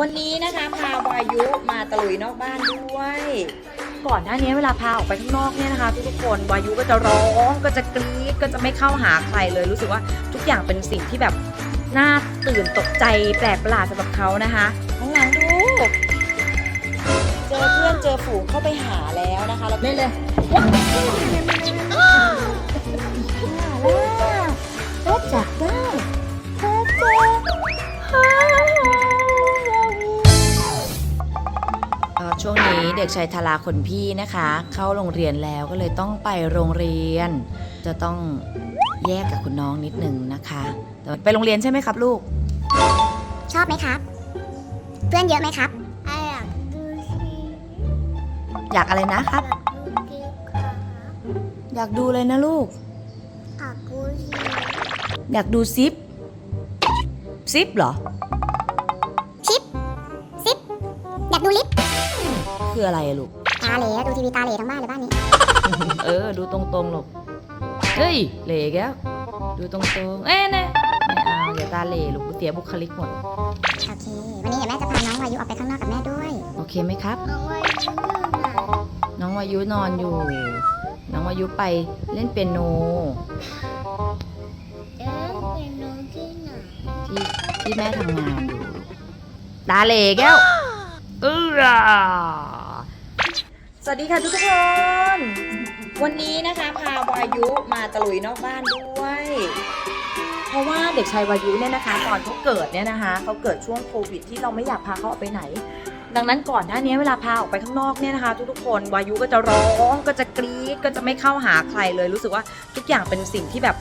วันนี้นะคะพาวายุมาตะลุยนอกบ้านด้วย ก่อนหน้านี้เวลาพาออกไปข้างนอกเนี่ยนะคะ ทุกๆคนวายุก็จะร้องก็จะกรี๊ดก็จะไม่เข้าหาใครเลยรู้สึกว่าทุกอย่างเป็นสิ่งที่แบบน่าตื่นตกใจแปลกประหลาดสำหรับเขานะคะข้างหลังดูเจอเพื่อนเจอฝูงเข้าไปหาแล้วนะคะเราเล่นเลยว้าวล่าจับได้ นี้เด็กชายทาราคนพี่นะคะ เข้าโรงเรียนแล้วก็เลยต้องไปโรงเรียน จะต้องแยกกับคุณน้องนิดนึงนะคะแต่ไปโรงเรียนใช่ไหมครับลูก ชอบไหมครับ เพื่อนเยอะไหมครับ อยากดูสิอยากอะไรนะครับอยากดูคลิปครับ อยากดูเลยนะลูกอยากดูสิอยากดูซิปซิปเหรอ ชิป ซิป อยากดูลิฟต์ คืออะไรอะลูก ตาเหล่ดูทีวีตาเหล่ทั้งบ้านเลยบ้านนี้เออ ดูตรงๆลูก เฮ้ย เหล่แก้วดูตรงๆ เอ้ยนะไม่เอาอย่าตาเหล่ลูกเสียบุคลิกหมด โอเค วันนี้เดี๋ยวแม่จะพาน้องวายุออกไปข้างนอกกับแม่ด้วยโอเคไหมครับ น้องวายุอยู่ไหนน้องวายุนอนอยู่ น้องวายุไปเล่นเปียโนเอ๊ะเป็นน้องที่ไหนที่ที่แม่ทำงานอยู่ ตาเหล่แก้วเออส วัสดีค่ะทุกคน วันนี้นะคะพาวายุมาตะลุยนอกบ้านด้วย เพราะว่าเด็กชายวายุเนี่ยนะคะตอนเขาเกิดเนี่ยนะคะเขาเกิดช่วงโควิดที่เราไม่อยากพาเขาออกไปไหน ดังนั้นก่อนหน้านี้เวลาพาออกไปข้างนอกเนี่ยนะคะทุกๆคนวายุก็จะร้องก็จะกรี๊ดก็จะไม่เข้าหาใครเลยรู้สึกว่าทุกอย่างเป็นสิ่งที่แบบ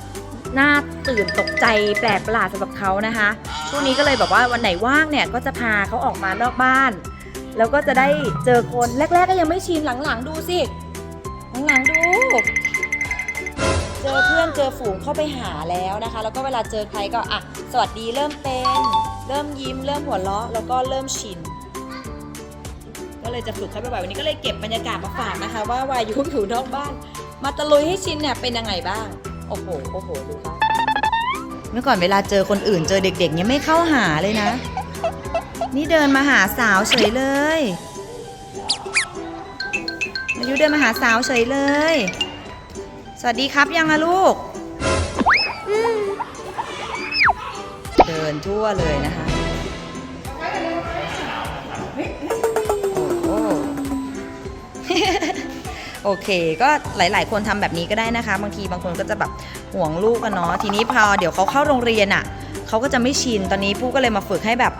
น่าตื่นตกใจแปลกประหลาดสำหรับเขานะคะช่วงนี้ก็เลยแบบว่าวันไหนว่างเนี่ยก็จะพาเขาออกมานอกบ้าน แล้วก็จะได้เจอคนแรก ๆ ก็ยังไม่ชินหลังๆ ดูสิหลังๆดู เจอเพื่อนเจอฝูงเข้าไปหาแล้วนะคะ แล้วก็เวลาเจอใครก็อะสวัสดีเริ่มเป็น เริ่มยิ้ม เริ่มหัวเราะแล้วก็เริ่มชินก็เลยจะฝึกเขาบ่อยๆวันนี้ก็เลยเก็บบรรยากาศมาฝากนะคะ ว่าวายุอยู่นอกบ้าน มาตะลุยให้ชินเนี่ยเป็นยังไงบ้างโอ้โหโอ้โหดูค่ะเมื่อก่อนเวลาเจอคนอื่นเจอเด็กๆเนี่ยไม่เข้าหาเลยนะ นี่เดินมาหาสาวเฉยเลยอายุเดินมาหาสาวเฉยเลย สวัสดีครับยังอะลูก เดินทั่วเลยนะคะ โอเค ก็หลาย ๆ คนทำแบบนี้ก็ได้นะคะ บางทีบางคนก็จะแบบห่วงลูกกันเนาะ ทีนี้พอเดี๋ยวเขาเข้าโรงเรียนอะ่ะ เขาก็จะไม่ชิน ตอนนี้ผู้ก็เลยมาฝึกให้แบบ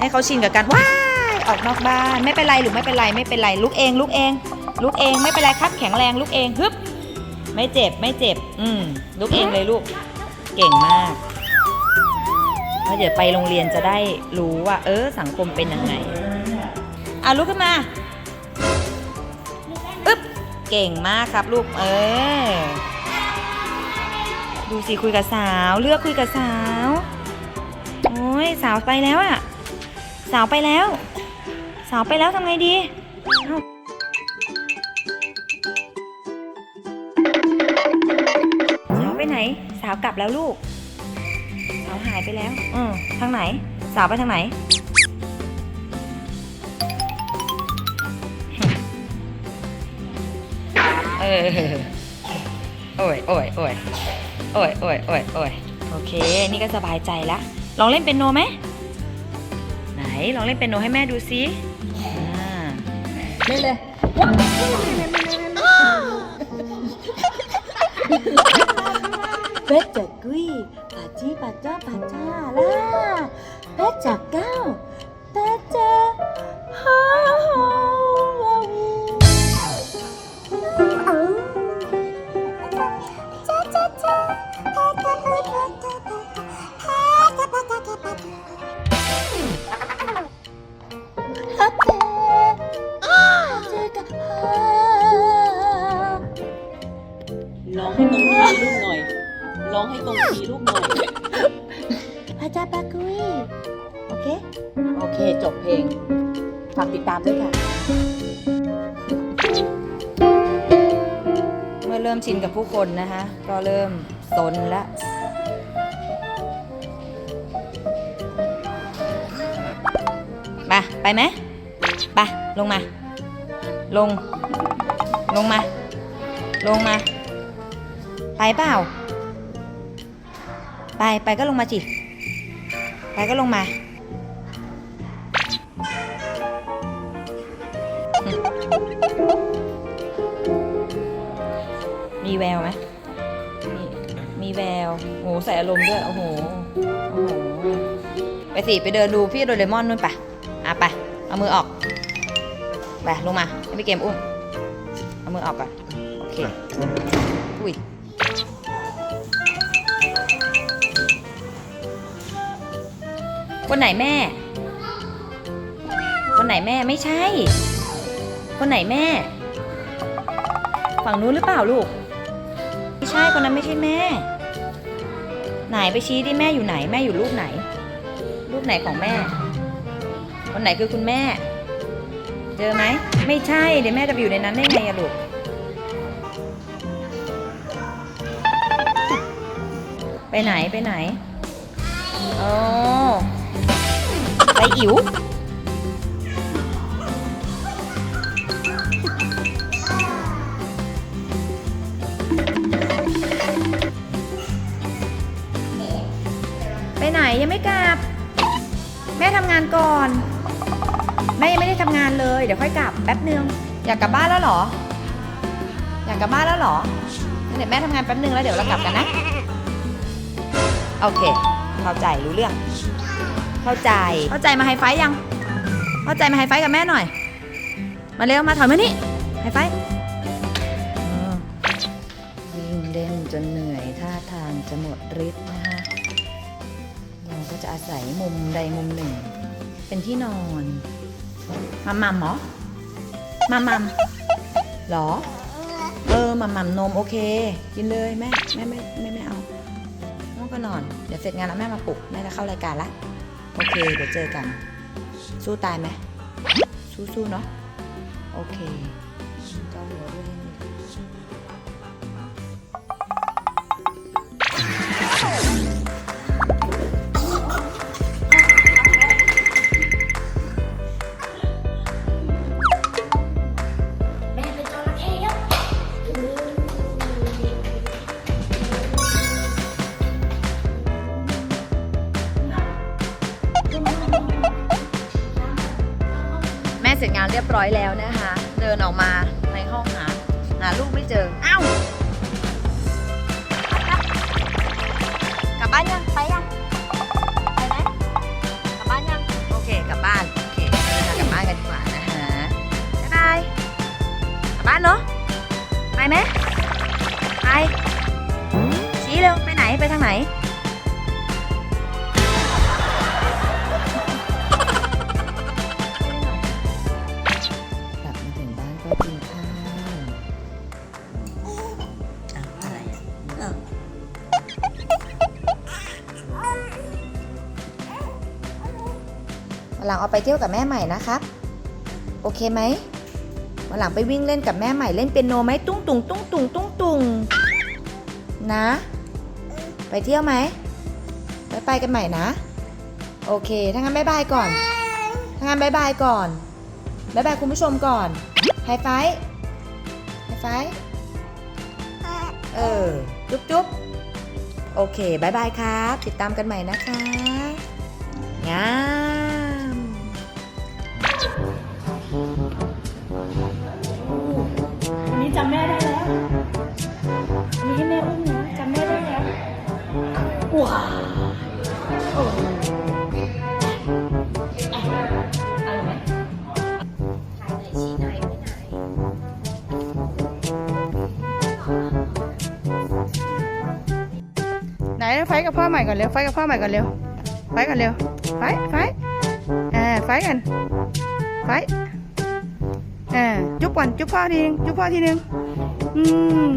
ให้เขาชินกับการว้ายออกนอกบ้านไม่เป็นไรหรือไม่เป็นไรไม่เป็นไรลุกเอง ลุกเอง ลุกเองไม่เป็นไรครับแข็งแรงลุกเองฮึบไม่เจ็บไม่เจ็บ อืมลุกเองเลยลูก เก่งมากเพราะเดี๋ยวไปโรงเรียนจะได้รู้ว่า เออสังคมเป็นยังไงอะลุกขึ้นมาอึ๊บเก่งมากครับลูกเออดูสิคุยกับสาว เลือกคุยกับสาว โอ้ยสาวไปแล้วอะ สาวไปแล้ว สาวไปแล้วทำไงดีสาวไปไหน สาวกลับแล้วลูก สาวหายไปแล้วเออทางไหน สาวไปทางไหนเออโอ้ยโอ้ยโอ้ยโอ้ยโอ้ยโอ้ยโอ้ยโอเค นี่ก็สบายใจละลองเล่นเป็นโนไหมไหน ลองเล่นเป็นโนให้แม่ดูซิอ่าเล่นเลยเบจักกุยปาจีปาจ้าปาจ้าล่าเบจักเก้า องให้ตรงคีย์ลูกหน่อยพาจาปากุยโอเค โอเค จบเพลง ฝากติดตามด้วยค่ะ เมื่อเริ่มชินกับผู้คนนะคะ ก็เริ่มซนละมาไปไหมไปลงมา ลง ลงมา ลงมา ไปเปล่า ไปไปก็ลงมาจิไปก็ลงมามีแววไหมมีมีแววโหใส่อารมณ์ด้วย โอ้โห โอ้โห ไปสิ ไปเดินดูพี่โดเรมอนนู่นไปอะไป เอามือออก ไปลงมาให้พี่เกมอุ้ม เอามือออกก่อน โอเค อุ้ย คนไหนแม่ คนไหนแม่ไม่ใช่ คนไหนแม่ ฝั่งนู้นหรือเปล่าลูก ไม่ใช่คนนั้นไม่ใช่แม่ ไหนไปชี้ดิแม่อยู่ไหนแม่อยู่รูปไหน รูปไหนของแม่ คนไหนคือคุณแม่ เจอไหม ไม่ใช่เดี๋ยวแม่จะไปอยู่ในนั้นได้ไงอะลูกไปไหนไปไหนโอ้ ไปอิ๋วไปไหนยังไม่กลับ แม่ทำงานก่อน แม่ยังไม่ได้ทำงานเลย เดี๋ยวค่อยกลับแป๊บนึง อยากกลับบ้านแล้วเหรอ อยากกลับบ้านแล้วเหรองั้นเดี๋ยวแม่ทำงานแป๊บนึงแล้วเดี๋ยวเรากลับกันนะ โอเค เข้าใจรู้เรื่อง เข้าใจ เข้าใจมาไฮไฟว์ยัง เข้าใจมาไฮไฟว์กับแม่หน่อย มาเร็วมาถอยมานี่ไฮไฟว์เออวิ่งเล่นจนเหนื่อยท่าทางจะหมดฤทธิ์นะคะเราก็จะอาศัยมุมใดมุมหนึ่ง เป็นที่นอนมัมมัมเหรอมัมมัมเหรอ เออมัมมัมนมโอเค กินเลยแม่แม่ไม่ไม่ไม่เอาน้องก็นอน เดี๋ยวเสร็จงานแล้วแม่มาปลุกแม่จะเข้ารายการละ โอเค เดี๋ยวเจอกัน สู้ตายไหม สู้ๆเนาะ โอเคเจ้าหัวด้วย ร็จงานเรียบร้อยแล้วนะคะ เดินออกมาในห้องหาหาลูกไม่เจออ้าวกลับบ้านยังไปยังไปไหมกลับบ้านยังโอเคกลับบ้านโอเคเดินทางกลับบ้านกันดีกว่านะคะบ๊ายบายกลับบ้านเนาะไปไหมไปชี้เร็วไปไหนไปทางไหน หลังเอาไปเที่ยวกับแม่ใหม่นะครับโอเคไหมวันหลังไปวิ่งเล่นกับแม่ใหม่เล่นเปียโนไหมตุ้งตุงตุ้งตุงตุ้งตุงนะ ไปเที่ยวไหมไปไปกันใหม่นะ โอเคถ้างั้นบายบายก่อนถ้างั้นบายบายก่อนบายบายคุณผู้ชมก่อนไฮไฟว์ไฮไฟว์เออ จุ๊บจุ๊บโอเคบายบายครับ ติดตามกันใหม่นะคะงาำแม่ได้แล้วอันนี้ให้แม่อุ้มนะจำแม่ได้แล้วว้าโอ้อะเอไหมไหนไฟกับพ่อใหม่ก่อนเร็วไฟกับพ่อใหม่ก่อนเร็วไฟก่อนเร็วไฟไฟอ่าไฟกันไฟ อ่าจุ๊บก่อนจุ๊บพ่อทีนึงจุ๊บพ่อทีนึงอืม